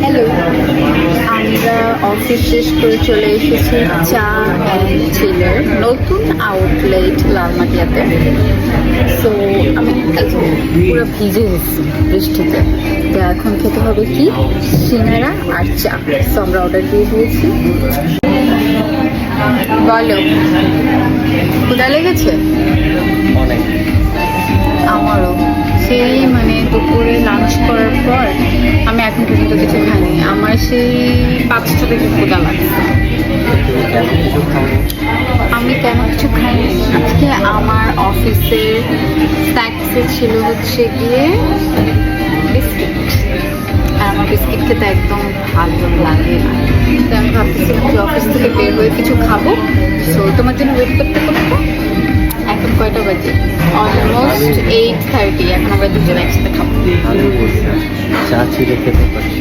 Hello আমরা office শেষ করে চলে এসেছি চা অ্যান্ড চিলের নতুন আউটলেট লালমাটিয়াতে। সো আমি পুরো ভিজে গেছি বৃষ্টিতে। তো এখন খেতে হবে কি? সিনারা আর চা। সো আমরা অর্ডার দিয়ে দিয়েছি। বলো কোথায় লেগেছে? আমি এখন পর্যন্ত কিছু খাইনি আমার সেই পাঁচটা থেকে ক্ষুদা খাওনি আমি কেন কিছু খাইনি আজকে আমার অফিসের স্ন্যাক্সে ছিল হচ্ছে গিয়ে বিস্কিট আমার বিস্কিট খেতে একদম ভালো লাগে না। তো আমি ভাবতেছিলাম যে অফিস থেকে বের হয়ে কিছু খাব। সো তোমার জন্য ওয়েট করতে করতে অলমোস্ট এইট থার্টি এখন আমরা দুজন একসাথে খাব। চা চিড়ে খেতে পারছি।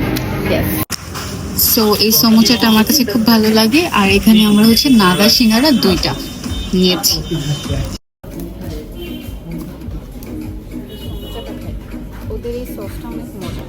সো এই সমোচাটা আমার কাছে খুব ভালো লাগে আর এখানে আমরা হচ্ছে নাগা সিঙ্গারা দুইটা নিয়েছি। ওদের এই সসটা অনেক মজা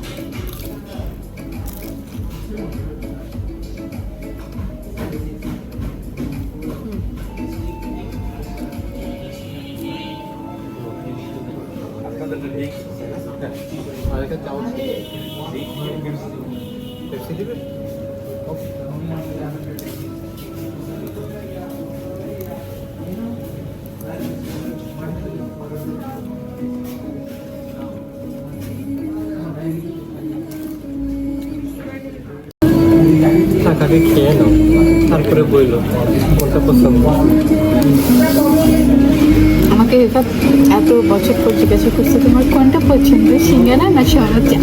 টাকাকে খেয়ে নাও। তারপরে বইলো। কোনটা পছন্দ? আমাকে এত বছর পর জিজ্ঞাসা করছে, তোমার কোনটা পছন্দ, সিঙ্গারা না সমোচা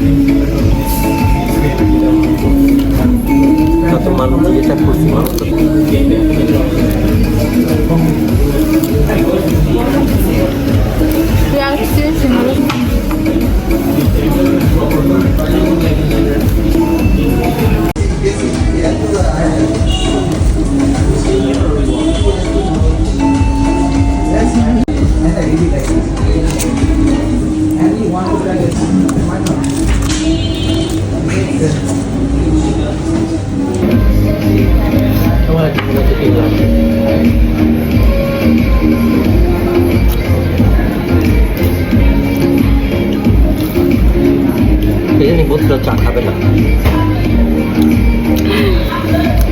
কত মানুষ যেটা করছি মানুষ বলছিল চা খাবে না।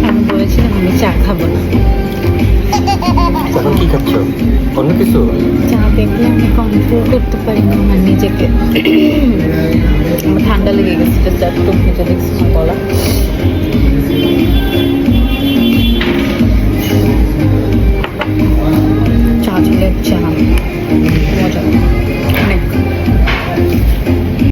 আমি বলেছিলাম আমি চা খাব না। তখন কি খাচ্ছ? অন্য কিছু? চা দেখলে আমি কন্ট্রোল করতে পারি না আমার নিজেকে। ঠান্ডা লেগে গেছে জাস্ট একটু ভেজে দেখছি গলা